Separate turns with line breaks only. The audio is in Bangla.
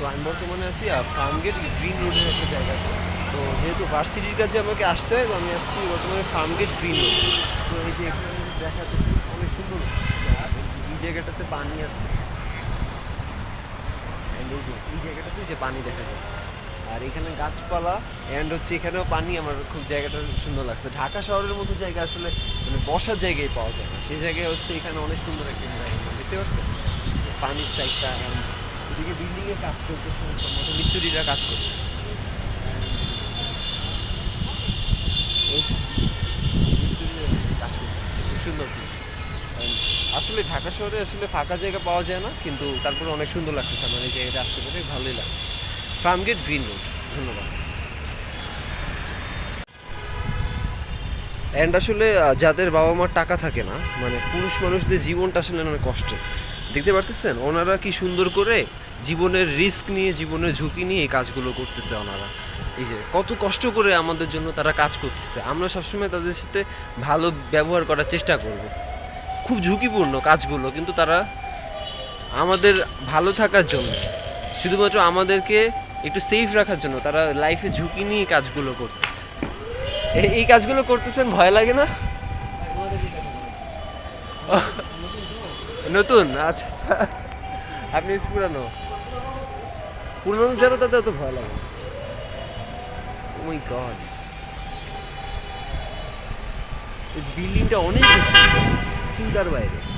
তো আমি বর্তমানে আছি ফার্মগেট, গ্রিন রোডের একটা জায়গাতে তো যেহেতু ভার্সিটির কাছে আমাকে আসতে হয়, তো আমি আসছি বর্তমানে ফার্মগেট, গ্রিন রোড। তো এই যে এখানে দেখাতে, অনেক সুন্দর। এই জায়গাটাতে পানি আছে। এই জায়গাটাতে যে পানি দেখা যাচ্ছে। আর এখানে গাছপালা অ্যান্ড হচ্ছে এখানেও পানি, আমার খুব জায়গাটা সুন্দর লাগছে। ঢাকা শহরের মতো জায়গা আসলে মানে বসার জায়গায় পাওয়া যায় না। সেই জায়গায় হচ্ছে এখানে অনেক সুন্দর একটা জায়গা। দেখতে পাচ্ছেন? পানির সাইডটা এদিকে কাজ সম্ভবত। মিস্ত্রিরা কাজ করতেছে এই মিস্ত্রিরা কাজ করতেছে। সুন্দর আসলে ঢাকা শহরে আসলে ফাঁকা জায়গা পাওয়া যায় না কিন্তু তারপরে অনেক সুন্দর লাগতেছে আমার এই জায়গাটা আসতে পেরে ভালোই লাগছে। ফার্মগেট গ্রিন রোড ধন্যবাদ। অ্যান্ড আসলে যাদের বাবা মার টাকা থাকে না মানে পুরুষ মানুষদের জীবনটা আসলে অনেক কষ্টের। দেখতে পারতেছেন? ওনারা কি সুন্দর করে জীবনের রিস্ক নিয়ে, জীবনের ঝুঁকি নিয়ে এই কাজগুলো করতেছে ওনারা। এই যে, কত কষ্ট করে আমাদের জন্য তারা কাজ করতেছে। আমরা সবসময় তাদের সাথে ভালো ব্যবহার করার চেষ্টা করব। খুব ঝুঁকিপূর্ণ কাজগুলো, কিন্তু তারা আমাদের ভালো থাকার জন্য, শুধুমাত্র আমাদেরকে একটু সেফ রাখার জন্য তারা লাইফে ঝুঁকি নিয়ে কাজগুলো করতেছে। এই- কাজগুলো করতেছেন, ভয় লাগে না? নতুন? আচ্ছা আচ্ছা। আপনি পুরানো। পুরানো ছাড়া তাতে অত ভয় লাগে। ওই গড বিল্ডিংটা অনেক চিন্তার বাইরে।